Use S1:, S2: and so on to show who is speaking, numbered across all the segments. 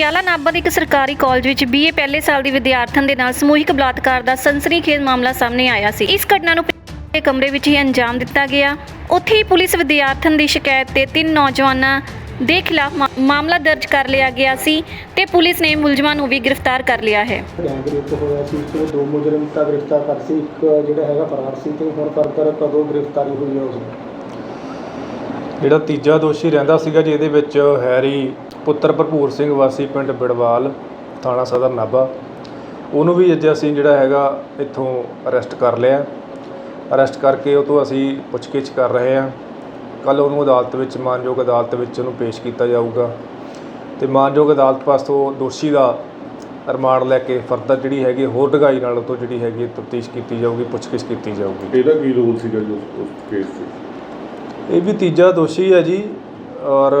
S1: ਪਟਿਆਲਾ ਨਾਭਾ ਦੇ ਇੱਕ ਸਰਕਾਰੀ ਕਾਲਜ ਵਿੱਚ ਬੀਏ ਪਹਿਲੇ ਸਾਲ ਦੀ ਵਿਦਿਆਰਥਣ ਦੇ ਨਾਲ ਸਮੂਹਿਕ ਬਲਾਤਕਾਰ ਦਾ ਸਨਸਨੀਖੇਜ਼ ਮਾਮਲਾ ਸਾਹਮਣੇ ਆਇਆ ਸੀ। ਇਸ ਘਟਨਾ ਨੂੰ ਦੇ ਕਮਰੇ ਵਿੱਚ ਹੀ ਅੰਜਾਮ ਦਿੱਤਾ ਗਿਆ। ਉੱਥੇ ਹੀ ਪੁਲਿਸ ਵਿਦਿਆਰਥਣ ਦੀ ਸ਼ਿਕਾਇਤ ਤੇ ਤਿੰਨ ਨੌਜਵਾਨਾਂ ਦੇ ਖਿਲਾਫ ਮਾਮਲਾ ਦਰਜ ਕਰ ਲਿਆ ਗਿਆ ਸੀ ਤੇ ਪੁਲਿਸ ਨੇ ਮੁਲਜ਼ਮਾਂ ਨੂੰ ਵੀ ਗ੍ਰਿਫਤਾਰ ਕਰ ਲਿਆ ਹੈ।
S2: ਗੈਂਗ ਰੇਪ ਹੋਇਆ ਸੀ ਤੇ ਦੋ ਮੁਜਰਮ ਤਾਂ ਗ੍ਰਿਫਤਾਰ ਕਰ ਸੀ। ਇੱਕ ਜਿਹੜਾ ਹੈਗਾ ਫਰਾਰ ਸੀ ਤੇ ਹੁਣ ਫਰਦਰ ਕਦੋਂ ਗ੍ਰਿਫਤਾਰੀ ਹੋਈ ਹੈ ਉਸ ਦੀ
S3: ਜਿਹੜਾ ਤੀਜਾ ਦੋਸ਼ੀ ਰਹਿੰਦਾ ਸੀਗਾ ਜਿਹਦੇ ਵਿੱਚ ਹੈਰੀ, ਪੁੱਤਰ ਭਰਪੂਰ ਸਿੰਘ ਵਾਸੀ ਪਿੰਡ ਬਿੜਵਾਲ, ਥਾਣਾ ਸਦਰ ਨਾਭਾ। ਉਹਨੂੰ ਵੀ ਅੱਜ ਅਸੀਂ ਜਿਹੜਾ ਹੈਗਾ ਇੱਥੋਂ ਅਰੈਸਟ ਕਰ ਲਿਆ। ਅਰੈਸਟ ਕਰਕੇ ਉਹ ਤੋਂ ਅਸੀਂ ਪੁੱਛਗਿੱਛ ਕਰ ਰਹੇ ਹਾਂ। ਕੱਲ ਉਹਨੂੰ ਅਦਾਲਤ ਵਿੱਚ, ਮਾਨਯੋਗ ਅਦਾਲਤ ਵਿੱਚ ਉਹਨੂੰ ਪੇਸ਼ ਕੀਤਾ ਜਾਊਗਾ। ਤੇ ਮਾਨਯੋਗ ਅਦਾਲਤ ਪਾਸੋਂ ਦੋਸ਼ੀ ਦਾ ਰਿਮਾਂਡ ਲੈ ਕੇ ਫਰਦਰ ਜਿਹੜੀ ਹੈਗੀ, ਹੋਰ ਡੂੰਘਾਈ ਨਾਲ ਉਹ ਤੋਂ ਜਿਹੜੀ ਹੈਗੀ ਤਫਤੀਸ਼ ਕੀਤੀ ਜਾਊਗੀ, ਪੁੱਛਗਿੱਛ ਕੀਤੀ ਜਾਊਗੀ।
S4: ਇਹਦਾ ਕੀ ਰੋਲ ਸੀਗਾ ਜੀ ਉਸ ਕੇਸ 'ਚ?
S3: ਇਹ ਵੀ ਤੀਜਾ ਦੋਸ਼ੀ ਹੈ ਜੀ ਔਰ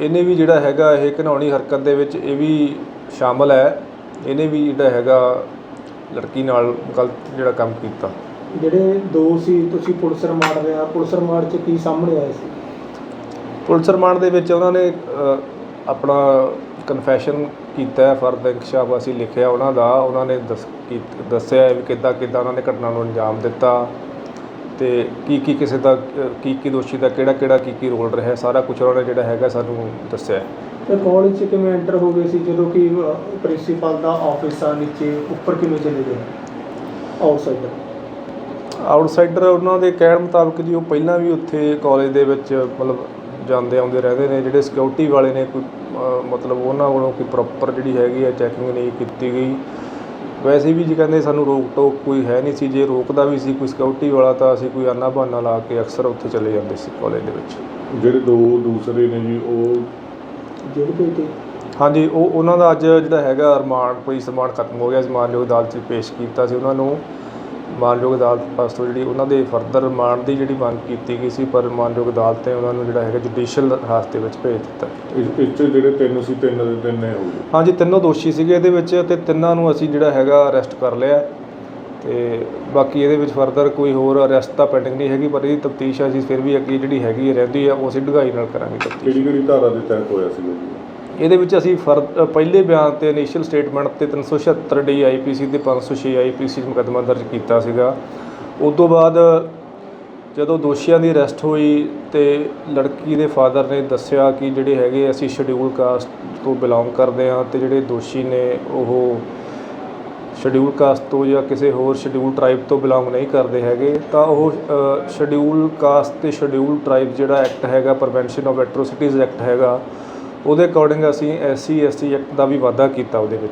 S3: ਇਹਨੇ ਵੀ ਜਿਹੜਾ ਹੈਗਾ ਇਹ ਘਿਨਾਉਣੀ ਹਰਕਤ ਦੇ ਵਿੱਚ ਇਹ ਵੀ ਸ਼ਾਮਲ ਹੈ। ਇਹਨੇ ਵੀ ਜਿਹੜਾ ਹੈਗਾ ਲੜਕੀ ਨਾਲ ਗਲਤ ਜਿਹੜਾ ਕੰਮ ਕੀਤਾ।
S2: ਜਿਹੜੇ ਦੋ ਸੀ ਤੁਸੀਂ ਪੁਲਿਸ ਰਿਮਾਂਡ ਲਿਆ ਪੁਲਿਸ ਰਿਮਾਂਡ 'ਚ ਕੀ ਸਾਹਮਣੇ ਆਇਆ ਸੀ?
S3: ਪੁਲਿਸ ਰਿਮਾਂਡ ਦੇ ਵਿੱਚ ਉਹਨਾਂ ਨੇ ਅ, ਆਪਣਾ ਕਨਫੈਸ਼ਨ ਕੀਤਾ ਹੈ ਫਰਦ ਇਨਕਸ਼ਾਫ ਅਸੀਂ ਲਿਖਿਆ ਉਹਨਾਂ ਦਾ ਉਹਨਾਂ ਨੇ ਦੱਸ ਕੀ ਦੱਸਿਆ ਹੈ ਵੀ ਕਿੱਦਾਂ ਕਿੱਦਾਂ ਉਹਨਾਂ ਨੇ ਘਟਨਾ ਨੂੰ ਅੰਜਾਮ ਦਿੱਤਾ। ਤੇ ਕੀ ਕੀ ਕਿਸੇ ਦਾ ਅ, ਕੀ ਕੀ ਦੋਸ਼ੀ ਦਾ ਕਿਹੜਾ ਕਿਹੜਾ ਕੀ ਕੀ ਰੋਲ ਰਿਹਾ? ਸਾਰਾ ਕੁਝ ਉਹਨਾਂ ਨੇ ਜਿਹੜਾ ਹੈਗਾ ਸਾਨੂੰ ਦੱਸਿਆ ਹੈ।
S2: ਤੇ ਕਾਲਜ 'ਚ ਕਿਵੇਂ ਐਂਟਰ ਹੋ ਗਏ ਸੀ? ਜਦੋਂ ਕਿ ਪ੍ਰਿੰਸੀਪਲ ਦਾ ਆਫਿਸ ਆ ਨੀਚੇ ਉੱਪਰ ਕਿਵੇਂ ਚਲੇ ਗਏ? ਆਊਟਸਾਈਡਰ
S3: ਆਊਟਸਾਈਡਰ ਉਹਨਾਂ ਦੇ ਕਹਿਣ ਮੁਤਾਬਕ ਜੀ ਉਹ ਪਹਿਲਾਂ ਵੀ ਉੱਥੇ ਕਾਲਜ ਦੇ ਵਿੱਚ ਮਤਲਬ ਜਾਂਦੇ ਆਉਂਦੇ ਰਹਿੰਦੇ ਨੇ। ਜਿਹੜੇ ਸਿਕਿਉਰਿਟੀ ਵਾਲੇ ਨੇ ਕੋਈ ਮਤਲਬ ਉਹਨਾਂ ਵੱਲੋਂ ਕੋਈ ਪ੍ਰੋਪਰ ਜਿਹੜੀ ਹੈਗੀ ਹੈ ਚੈਕਿੰਗ ਨਹੀਂ ਕੀਤੀ ਗਈ। ਵੈਸੇ ਵੀ ਜੀ ਕਹਿੰਦੇ ਸਾਨੂੰ ਰੋਕ ਟੋਕ ਕੋਈ ਹੈ ਨਹੀਂ ਸੀ ਜੇ ਰੋਕਦਾ ਵੀ ਸੀ ਕੋਈ ਸਿਕਿਉਰਿਟੀ ਵਾਲਾ ਤਾਂ ਅਸੀਂ ਕੋਈ ਆਨਾ ਬਹਾਨਾ ਲਾ ਕੇ ਅਕਸਰ ਉੱਥੇ ਚਲੇ ਜਾਂਦੇ ਸੀ ਕਾਲਜ ਦੇ ਵਿੱਚ।
S4: ਜਿਹੜੇ ਦੋ ਦੂਸਰੇ ਨੇ ਜੀ ਉਹ
S2: ਜਿਹੜੇ ਕੋਈ ਤੇ?
S3: ਹਾਂਜੀ ਉਹ ਉਹਨਾਂ ਦਾ ਅੱਜ ਜਿਹੜਾ ਹੈਗਾ ਰਿਮਾਂਡ ਪੁਲਿਸ ਰਿਮਾਂਡ ਖਤਮ ਹੋ ਗਿਆ ਸੀ ਮਾਨਯੋਗ ਅਦਾਲਤ 'ਚ ਪੇਸ਼ ਕੀਤਾ ਸੀ ਉਹਨਾਂ ਨੂੰ। ਮਾਨਯੋਗ ਅਦਾਲਤ ਪਾਸੋਂ ਜਿਹੜੀ ਉਹਨਾਂ ਦੇ ਫਰਦਰ ਰਿਮਾਂਡ ਦੀ ਜਿਹੜੀ ਮੰਗ ਕੀਤੀ ਗਈ ਸੀ ਪਰ ਮਾਨਯੋਗ ਅਦਾਲਤ ਨੇ ਉਹਨਾਂ ਨੂੰ ਜਿਹੜਾ ਹੈਗਾ ਜੁਡੀਸ਼ੀਅਲ ਹਾਸਤੇ ਵਿੱਚ ਭੇਜ ਦਿੱਤਾ।
S4: ਇਸ ਇਸ 'ਚ ਜਿਹੜੇ ਤਿੰਨ ਸੀ ਤਿੰਨ ਦੇ ਤਿੰਨੇ ਹੋ ਗਏ।
S3: ਹਾਂਜੀ ਤਿੰਨੋਂ ਦੋਸ਼ੀ ਸੀਗੇ ਇਹਦੇ ਵਿੱਚ ਤੇ ਤਿੰਨਾਂ ਨੂੰ ਅਸੀਂ ਜਿਹੜਾ ਹੈਗਾ ਅਰੈਸਟ ਕਰ ਲਿਆ। ਤੇ ਬਾਕੀ ਇਹਦੇ ਵਿੱਚ ਫਰਦਰ ਕੋਈ ਹੋਰ ਅਰੈਸਟ ਤਾਂ ਪੈਂਡਿੰਗ ਨਹੀਂ ਹੈਗੀ ਪਰ ਇਹਦੀ ਤਫਤੀਸ਼ ਅਸੀਂ ਫਿਰ ਵੀ ਅੱਗੇ ਜਿਹੜੀ ਹੈਗੀ ਹੈ ਰਹਿੰਦੀ ਆ ਉਹ ਅਸੀਂ ਡੂੰਘਾਈ ਨਾਲ ਕਰਾਂਗੇ ਤਫਤੀਸ਼।
S4: ਕਿਹੜੀ ਕਿਹੜੀ ਧਾਰਾ ਦੇ ਤਹਿਤ ਹੋਇਆ ਜੀ
S3: ਇਹਦੇ ਵਿੱਚ ਅਸੀਂ ਫਰਦ ਪਹਿਲੇ ਬਿਆਨ ਤੇ ਇਨੀਸ਼ੀਅਲ ਸਟੇਟਮੈਂਟ ਤੇ 376 ਡੀ ਆਈਪੀਸੀ ਤੇ 506 ਆਈਪੀਸੀ ਮੁਕੱਦਮਾ ਦਰਜ ਕੀਤਾ ਸੀਗਾ। ਉਸ ਤੋਂ ਬਾਅਦ ਜਦੋਂ ਦੋਸ਼ੀਆਂ ਦੀ ਅਰੈਸਟ ਹੋਈ ਤੇ ਲੜਕੀ ਦੇ ਫਾਦਰ ਨੇ ਦੱਸਿਆ ਕਿ ਜਿਹੜੇ ਹੈਗੇ ਅਸੀਂ ਸ਼ਡਿਊਲ ਕਾਸਟ ਤੋਂ ਬਿਲੋਂਗ ਕਰਦੇ ਹਾਂ ਤੇ ਜਿਹੜੇ ਦੋਸ਼ੀ ਨੇ ਉਹ ਸ਼ਡਿਊਲ ਕਾਸਟ ਤੋਂ ਜਾਂ ਕਿਸੇ ਹੋਰ ਸ਼ਡਿਊਲ ਟ੍ਰਾਈਬ ਤੋਂ ਬਿਲੋਂਗ ਨਹੀਂ ਕਰਦੇ ਹੈਗੇ, ਤਾਂ ਉਹ ਸ਼ਡਿਊਲ ਕਾਸਟ ਤੇ ਸ਼ਡਿਊਲ ਟ੍ਰਾਈਬ ਜਿਹੜਾ ਐਕਟ ਹੈਗਾ ਪ੍ਰੀਵੈਂਸ਼ਨ ਆਫ ਐਟਰੋਸਿਟੀਜ਼ ਐਕਟ ਹੈਗਾ ਉਹਦੇ ਅਕੋਰਡਿੰਗ ਅਸੀਂ ਐਸਸੀ ਐਸਟੀ ਐਕਟ ਦਾ ਵੀ ਵਾਧਾ ਕੀਤਾ ਉਹਦੇ ਵਿੱਚ।